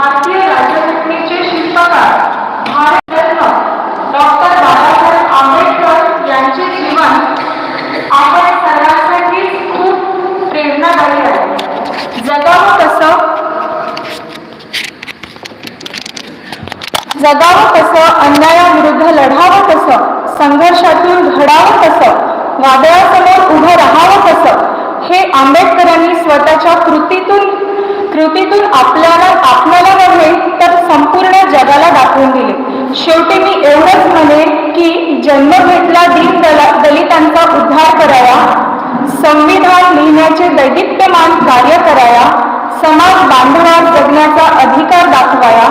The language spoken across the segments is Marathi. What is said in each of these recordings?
भारतीय राज्यघटनेचे शिल्पकार भारतरत्न डॉक्टर बाबासाहेब आंबेडकर यांचे जीवन आपण सर्वांसाठी खूप प्रेरणादायी आहे. जगावं कसं? जगावं कसं? अन्यायाविरुद्ध लढावं कसं? संघर्षातून घडावं कसं? वादळासमोर उभं राहावं कसं? हे आंबेडकरांनी स्वतःच्या कृतीतून कृतीतून आपल्याला आपल्याला नव्हे तर संपूर्ण जगाला दाखवून दिले. शेवटी मी एवढंच म्हणेन की जन्म घेतला दीन दला दलितांचा उद्धार करावा संविधान लिहिण्याचे दैदिप्यमान कार्य कराया समाज बांधवात जगण्याचा अधिकार दाखवाया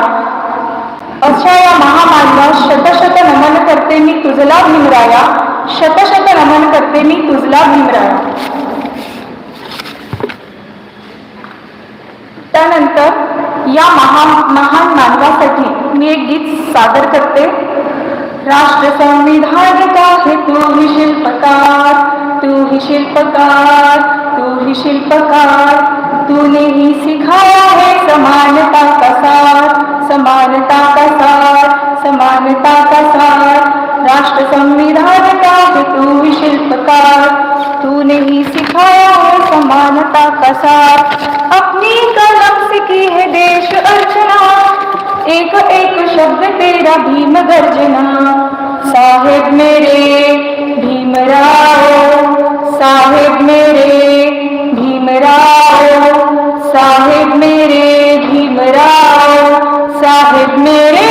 अशा या महामानवास शतशत नमन करते मी तुझला भीमराया शतशत नमन करते मी तुझला भीमराया. त्यानंतर या महा महान मानवासाठी मी एक गीत सादर करते. राष्ट्र संविधान का है तू ही शिल्पकार? तू ही शिल्पकार तू ही शिल्पकार. तूने ही सिखाया है समानता का साथ समानता का साथ समानता का साथ राष्ट्र संविधान का है तू ही शिल्पकार. तूने ही सिखाया है समानता का साथ गर्जना एक एक शब्द तेरा भीम गर्जना। साहेब मेरे भीमराव साहेब मेरे भीमराव साहेब मेरे भीमराव साहेब मेरे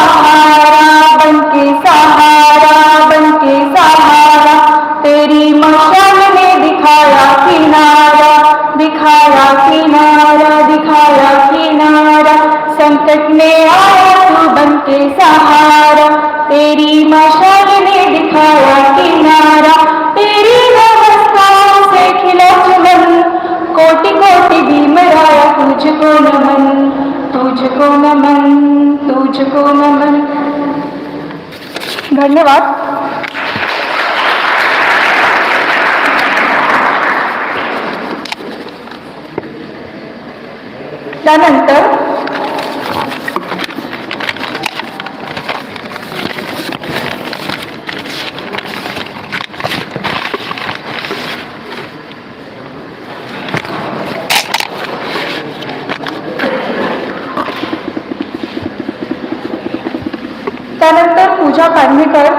सहारा बन के सहारा बन के सहारा। तेरी मशाल ने दिखाया किनारा दिखाया किनारा दिखाया किनारा। संकट में आया तू बन के सहारा। तेरी मशाल ने दिखाया धन्यवाद. त्यानंतर त्यानंतर Pooja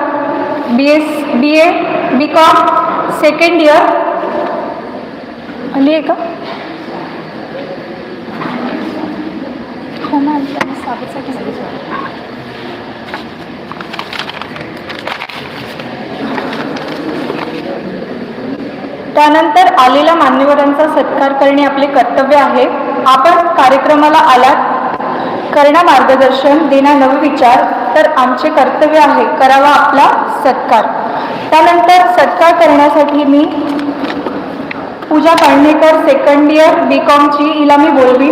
B S B A B com second year आली आहे का? हो त्यानंतर आलेल्या मान्यवरांचा सत्कार करणे आपले कर्तव्य आहे. आपण कार्यक्रमाला आलात. करणं मार्गदर्शन देणं नवविचार तर आमचे कर्तव्य आहे करावा आपला सत्कार. त्यानंतर सत्कार करण्यासाठी मी पूजा काळणेकर सेकंड इयर बी कॉमची हिला मी बोलवी?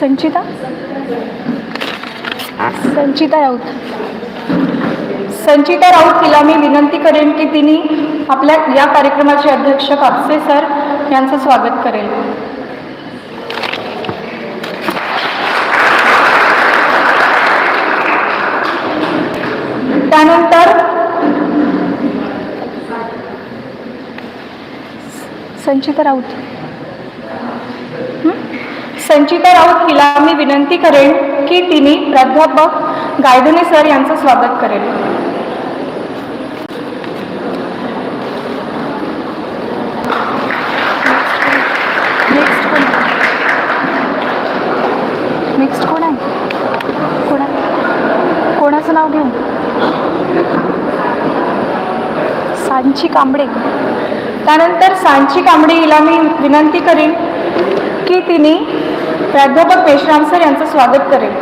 संचिता? संचिता राऊत. संचिता राऊत तिला मी विनंती करेन की तिने आपल्या या कार्यक्रमाचे अध्यक्ष कापसे सर यांचं स्वागत करेल. त्यानंतर संचिता राऊत. संचिता राऊत हिला मी विनंती करेन की तिने प्राध्यापक गायधने सर यांचं स्वागत करेल. सांची कांबळे. त्यानंतर सांची कांबळे हिला मी विनंती करीन की तिने प्राध्यापक मेश्राम सर यांचं स्वागत करेल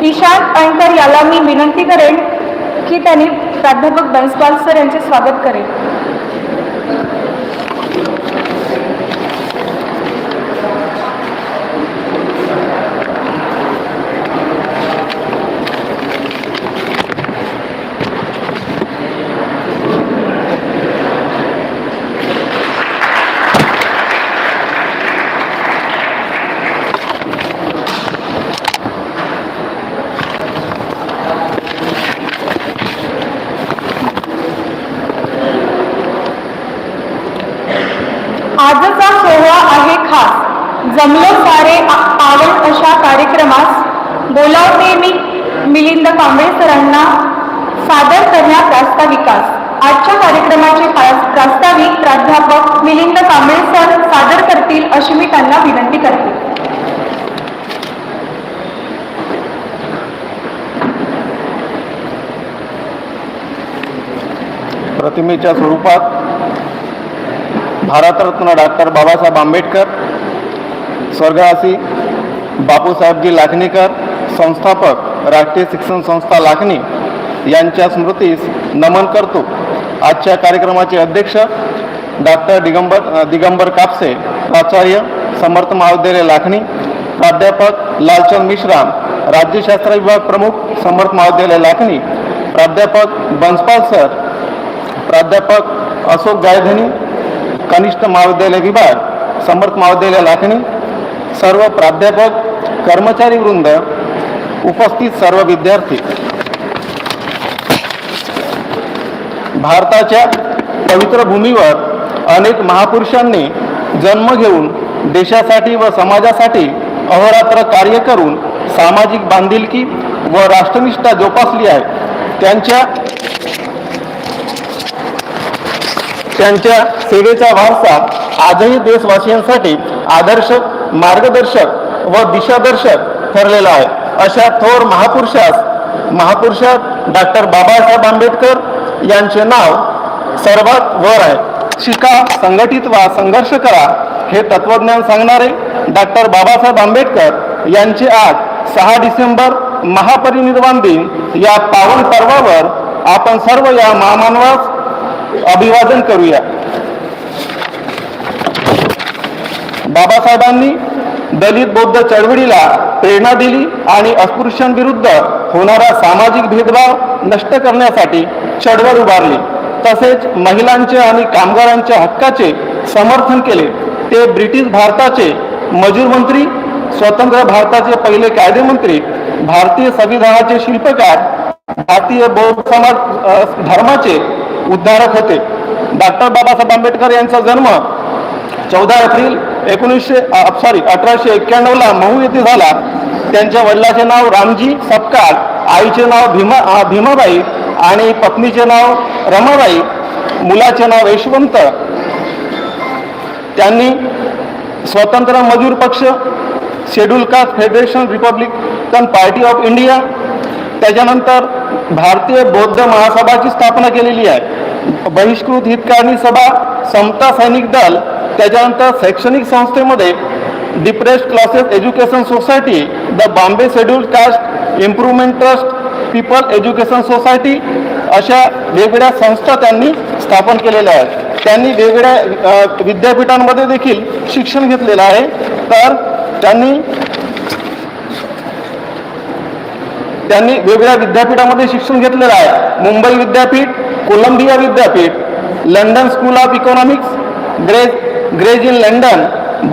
निशांत अंकर याला मी विनंती करेन की त्यांनी प्राध्यापक बन्सपाल सर यांचे स्वागत करेल कार्यक्रमास बोलावते मी मिलिंद कांबळे सरांना सादर करण्या प्रास्ताविकास आजच्या कार्यक्रमाचे प्रास्ताविक प्राध्यापक मिलिंद कांबळे सर सादर करतील अशी मी त्यांना विनंती करते. प्रतिमेच्या स्वरूपात भारतरत्न डॉक्टर बाबासाहेब आंबेडकर स्वर्गवासी बापूसाहेबजी लाखणीकर संस्थापक राष्ट्रीय शिक्षण संस्था लाखणी यांच्या स्मृतीस नमन करतो. आजच्या कार्यक्रमाचे अध्यक्ष डॉक्टर दिगंबर दिगंबर कापसे प्राचार्य समर्थ महाविद्यालय लाखणी प्राध्यापक लालचंद मिश्रा राज्यशास्त्र विभाग प्रमुख समर्थ महाविद्यालय लाखणी प्राध्यापक बंसपाल सर प्राध्यापक अशोक गायधनी कनिष्ठ महाविद्यालय विभाग समर्थ महाविद्यालय लाखणी सर्व प्राध्यापक कर्मचारी वृंद उपस्थित सर्व विद्यार्थी. भारताच्या पवित्र भूमीवर अनेक महापुरुषांनी जन्म घेऊन देशासाठी व समाजासाठी अहोरात्र कार्य करून सामाजिक बांधिलकी व राष्ट्रनिष्ठा जोपासली आहे. त्यांच्या त्यांच्या सेवेचा वारसा आजही देशवासियांसाठी आदर्श मार्गदर्शक व दिशादर्शक ठरलेला आहे. अशा थोर महापुरुषास महापुरुषात डॉक्टर बाबासाहेब आंबेडकर यांचे नाव सर्वात वर आहे. शिका संघटित वा संघर्ष करा हे तत्वज्ञान सांगणारे डॉक्टर बाबासाहेब आंबेडकर यांचे आज सहा डिसेंबर महापरिनिर्वाण दिन या पावन पर्वावर आपण सर्व या महामानवास अभिवादन करूया. बाबासाहेबांनी दलित बौद्ध चळवळीला प्रेरणा दिली आणि अस्पृश्यांविरुद्ध होणारा सामाजिक भेदभाव नष्ट करण्यासाठी चळवळ उभारली. तसेच महिलांचे आणि कामगारांच्या हक्काचे समर्थन केले. ते ब्रिटिश भारताचे मजूर मंत्री स्वतंत्र भारताचे पहिले कायदेमंत्री भारतीय संविधानाचे शिल्पकार भारतीय बौद्ध समाज धर्माचे उद्धारक होते. डॉक्टर बाबासाहेब आंबेडकर यांचा जन्म चौदा एप्रिल एकोणीसशे सॉरी अठराशे एक्क्याण्णवला महू येथे झाला. त्यांच्या वडिलाचे नाव रामजी सपकाळ आईचे नाव भीमा भीमाबाई आणि पत्नीचे नाव रमाबाई मुलाचे नाव यशवंत. त्यांनी Swatantra Majur Paksha Schedule Caste Federation Republican Party of India त्याच्यानंतर भारतीय बौद्ध महासभाची स्थापना केलेली आहे. बहिष्कृत हितकारणी सभा समता सैनिक दल त्याच्यानंतर शैक्षणिक संस्थेमध्ये Depressed Classes Education Society the Bombay Schedule Caste Improvement Trust People Education Society अशा वेगवेगळ्या संस्था त्यांनी स्थापन केलेल्या आहेत. त्यांनी वेगवेगळ्या विद्यापीठांमध्ये देखील शिक्षण घेतलेलं आहे. तर त्यांनी त्यांनी वेगवेगळ्या विद्यापीठामध्ये शिक्षण घेतलेलं आहे. मुंबई विद्यापीठ कोलंबिया विद्यापीठ London School of Economics Gray's Gray's Inn London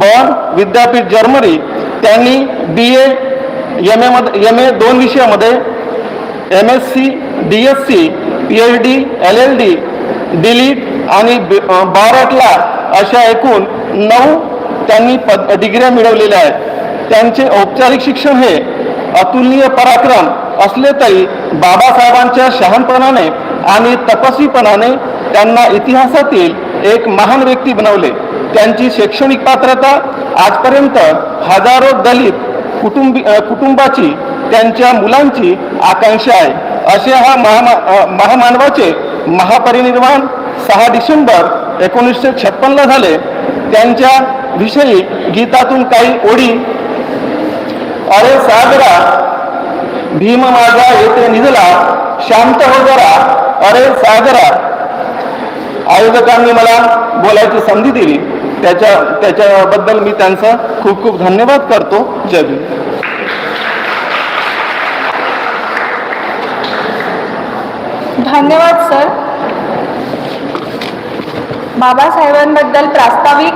Bonn विद्यापीठ जर्मनी त्यांनी बी ए एम एमध्ये एम ए दोन विषयामध्ये M S C D S C P H D L L D DLitt आणि बाराटला अशा एकूण नऊ त्यांनी पद डिग्र्या मिळवलेल्या आहेत. त्यांचे औपचारिक शिक्षण हे अतुलनीय पराक्रम असले तरी बाबासाहेबांच्या शहाणपणाने आणि तपस्वीपणाने त्यांना इतिहासातील एक महान व्यक्ती बनवले. त्यांची शैक्षणिक पात्रता आजपर्यंत हजारो दलित कुटुंबी कुटुंबाची त्यांच्या मुलांची आकांक्षा आहे. असे हा महामा महामानवाचे महापरिनिर्वाण सहा डिसेंबर एकोणीसशे छप्पनला झाले. त्यांच्या विषयी गीतातून काही ओढी अरे सागरा भीम माझा येथे निजला. शांत हो जरा. अरे सागरा आयोजकांनी मला बोलायची संधी दिली. त्याच्या त्याच्याबद्दल मी त्यांचा खूप खूप धन्यवाद करतो. जय भीम. धन्यवाद सर. बाबासाहेबांबद्दल प्रास्ताविक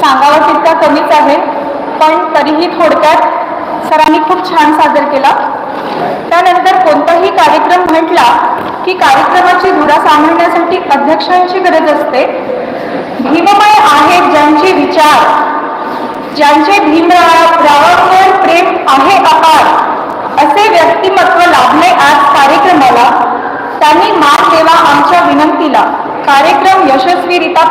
सांगावं तितका कमीच आहे पण तरीही थोडक्यात सरांनी खूप छान सादर केला. त्यानंतर कोणताही कार्यक्रम म्हटला की कार्यक्रमाची धुरा सांभाळण्यासाठी अध्यक्षांची गरज असते. भीममय आहेत ज्यांचे विचार ज्यांचे भीमरावांवर प्रेम आहे अपार असे व्यक्तिमत्व लाभले आज कार्यक्रमाला. त्यांनी मान देवा आमच्या विनंतीला. कार्यक्रम यशस्वीरित्या